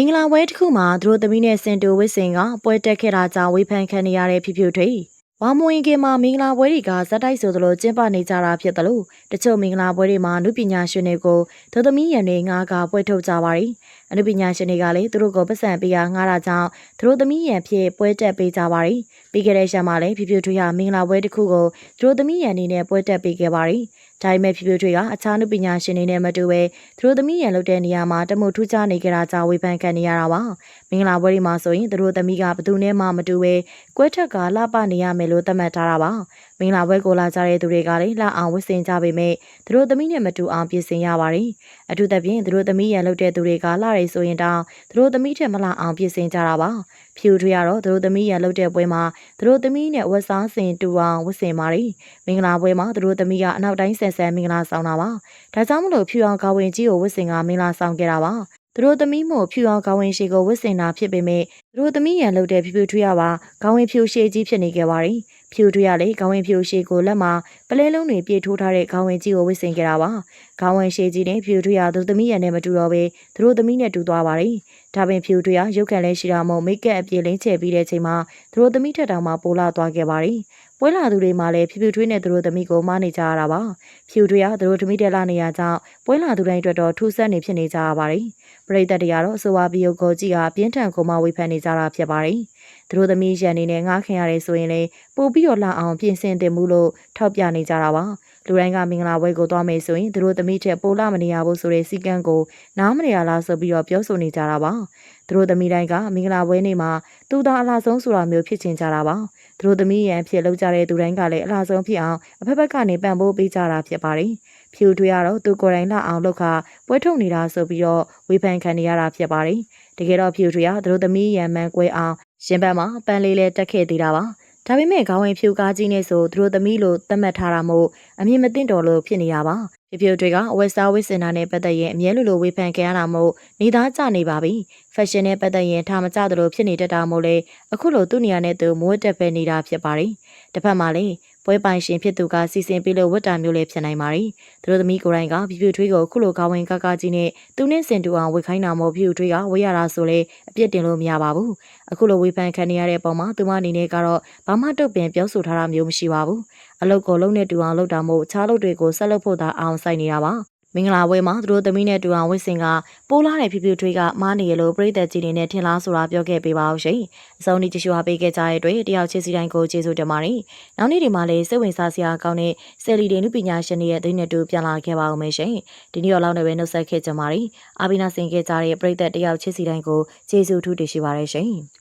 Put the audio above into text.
မင်္ဂလာပွဲတစ်ခုမှာသူတို့သမီးနဲ့စင်တိုဝစ်စင်ကပွဲတက်ခဲ့တာကြောင့်ဝေဖန်ခံနေရတဲ့ဖြူဖြူထွေးဝါမဝင်ခင်မှာမင်္ဂလာပွဲတွေကဇက်တိုက်ဆိုသလိုကျင်းပနေကြတာဖြစ်တယ်လို့တချို့မင်္ဂလာပွဲတွေမှာအနုပညာရှင်တွေကိုသူသမီးရန်တွေငါးကပွဲထုတ်ကြပါတယ်အနုပညာရှင်တွေကလည်းသူတို့ကိုပတ်စံပေးရငားတာကြောင့်သူတို့သမီးရန်ဖြစ်ပွဲတက်ပေးကြပါတယ်ပြီးခဲ့တဲ့ရက်မှာလည်းဖြူဖြူထွေးဟာမင်္ဂလာပွဲတစ်ခုကိုသူတို့သမီးရန်နေနဲ့ပွဲတက်ပေးခဲ့ပါတယ်ဒါပေမဲ့ဖြူဖြူထွေးကအခြားနုပညာရှင်တွေနဲ့မတူပဲသူတို့သမီးရန်လုပ်တဲ့နေရာမှာတမှုထူးခြားနေကြတာကြောင့်ဝေဖန်ခံနေရတာပါမင်္ဂလာပွဲဒီမှာဆိုရင်သူတို့သမီးကဘသူနဲ့မှမတူပဲကွဲထက်ကလှပနေရမယ်လို့သတ်မှတ်ထားတာပါ မင်္ဂလာပွဲကိုလာကြတဲ့သူတွေကလည်းလှအောင်ဝတ်ဆင်ကြပေမဲ့သူတို့သမီးနဲ့မတူအောင်ပြင်ဆင်ရပါတယ်အထူးသဖြင့်သူတို့သမီးရန်လုပ်တဲ့သူတွေကလှရဲဆိုရင်တောင်သူတို့သမီးထက်မလှအောင်ပြင်ဆင်ကြတာပါဖြူထွေးကတော့သူတို့သမီးရန်လုပ်တဲ့ပွဲမှာသူတို့သမီးနဲ့ဝတ်စားဆင်တူအောင်ဝတ်ဆင်ပါတယ်မင်္ဂလာပွဲမှာသူတို့သမီးကအနောက်တိုင်းဆန်ဆန်မင်္ဂလာဆောင်တာပါဒါကြောင့်မလို့ဖြူအောင်ကောင်းဝင်ကြီးကိုဝတ်ဆင်ကမင်္ဂလာဆောင်ခဲ့တာပါသူတို့သမီးမို့ဖြူအောင်ကောင်းဝင်ရှိကိုဝတ်ဆင်တာဖြစ်ပေမဲ့သူတို့သမီးရန်လုပ်တဲ့ဖြူဖြူထွေးရပါကောင်းဝင်ဖြူရှည်ကြီးဖြစ်နေခဲ့ပါတယ် ဖြူထွေးရလေကောင်းဝင်ဖြူရှည်ကိုလက်မှာပလဲလုံးတွေပြေထိုးထားတဲ့ကောင်းဝင်ကြီးကိုဝတ်ဆင်ခဲ့တာပါကောင်းဝင်ရှည်ကြီးနဲ့ဖြူထွေးရသူသမီးရန်နဲ့မတူတော့ပဲသူတို့သမီးနဲ့တူသွားပါတယ်ဒါပင်ဖြူထွေးရရုပ်ခံလဲရှိတာမို့မိတ်ကပ်အပြည့်လင်းချဲပြီးတဲ့ချိန်မှာသူတို့သမီးထက်တောင်မှပိုလာသွားခဲ့ပါတယ်ပွဲလာသူတွေမှလည်းဖြူဖြူထွေးနဲ့သူတို့သမီးကိုမနေကြရတာပါဖြူထွေးကသူတို့သမီးတက်လာနေရကြောင်းပွဲလာသူတိုင်းအတွက်တော့ထူးဆန်းနေဖြစ်နေကြရပါတယ်ပရိသတ်တွေကတော့အဆိုပါဗီယိုကိုကြည့်ကပြင်းထန်ကိုမှဝေဖန်နေကြတာဖြစ်ပါတယ် သူတို့သမီးရန်နေနဲ့ငားခင်ရတယ်ဆိုရင်လေပို့ပြီးတော့လှအောင်ပြင်ဆင်တင်မှုလို့ထောက်ပြနေကြတာပါလူတိုင်းကမင်္ဂလာပွဲကိုသွားမယ်ဆိုရင်သူတို့သမီးချက်ပိုလာမနေရဘူးဆိုတဲ့စီကံကိုနားမနေရလားဆိုပြီးတော့ပြောဆိုနေကြတာပါသူတို့သမီးတိုင်းကမင်္ဂလာပွဲနေ့မှာသူသာအလားဆုံးဆိုတာမျိုးဖြစ်ချင်ကြတာပါသူတို့သမီးရန်ဖြစ်လောက်ကြတဲ့သူတိုင်းကလည်းအလားဆုံးဖြစ်အောင်အဖက်ဖက်ကနေပံ့ပိုးပေးကြတာဖြစ်ပါတယ်ဖြူထွေးကတော့သူကိုယ်တိုင်လှအောင်လုပ်ခပွဲထုတ်နေတာဆိုပြီးတော့ဝေဖန်ခံနေရတာဖြစ်ပါတယ်တကယ်တော့ဖြူထွေးကသူတို့သမီးရန်မှန်ကွဲအောင် ရှင်ဘက်မှာပန်းလေးလဲတက်ခဲ့သေးတာပါဒါပေမဲ့ခေါင်းဝင်ဖြူကားကြီးနဲ့ဆိုသူတို့သမီးလို့သတ်မှတ်ထားတာမို့အမြင်မသိတော်လို့ဖြစ်နေရပါဖြူဖြူတွေကအဝက်စားဝစ်စင်တာနဲ့ပတ်သက်ရင်အမြဲလိုလိုဝေဖန်ခံရတာမို့နေသားကျနေပါပြီဖက်ရှင်နဲ့ပတ်သက်ရင်ထားမကျသလိုဖြစ်နေတတ်တာမို့လေအခုလိုသူ့နေရာနဲ့သူမိုးတက်ပဲနေတာဖြစ်ပါတယ်တစ်ဖက်မှာလည်း ပွဲပိုင်ရှင်ဖြစ်သူကစီစဉ်ပေးလို့ဝတ်တာမျိုးလေးဖြစ်နိုင်ပါတယ်။သူတို့သမီးကိုယ်တိုင်ကဖြူဖြူထွေးကိုခုလိုကောင်းဝင်ကားကားကြီးနဲ့သူနဲ့စင်တူအောင်ဝေခိုင်းတာမို့ဖြူဖြူထွေးကဝေးရတာဆိုလေအပြစ်တင်လို့မရပါဘူး။အခုလိုဝေဖန်ခံနေရတဲ့ပုံမှာသူမအနေနဲ့ကတော့ဘာမှတုတ်ပင်ပြောဆိုထားတာမျိုးမရှိပါဘူး။အလုတ်ကိုလုံးနဲ့တူအောင်လုပ်တာမို့ခြားလုပ်တွေကိုဆက်လုပ်ဖို့သာအောင်ဆိုင်နေတာပါ။ မင်္ဂလာပွဲမှာသူတို့သမီးနဲ့တူအောင်ဝစ်စင်ကပိုးလာတဲ့ဖြူဖြူထွေးကမားနေရလို့ပြည်သက်ကြီးတွေနဲ့ထင်လားဆိုတာပြောခဲ့ပေးပါအောင်ရှင်။အစုံဒီကြည့်ရှုအားပေးခဲ့ကြတဲ့အတွက်တယောက်ချင်းစီတိုင်းကိုကျေးဇူးတင်ပါတယ်။နောက်နေ့ဒီမှာလည်းစိတ်ဝင်စားစရာကောင်းတဲ့ဆယ်လီတွေနုပညာရှင်တွေရဲ့သတင်းနဲ့တူပြန်လာခဲ့ပါအောင်မယ်ရှင်။ဒီနေ့တော့လောက်နေပဲနှုတ်ဆက်ခဲ့ကြပါမယ်။အာဘီနာဆင်ခဲ့ကြတဲ့ပြည်သက်တယောက်ချင်းစီတိုင်းကိုကျေးဇူးထူးတင်ရှိပါတယ်ရှင်။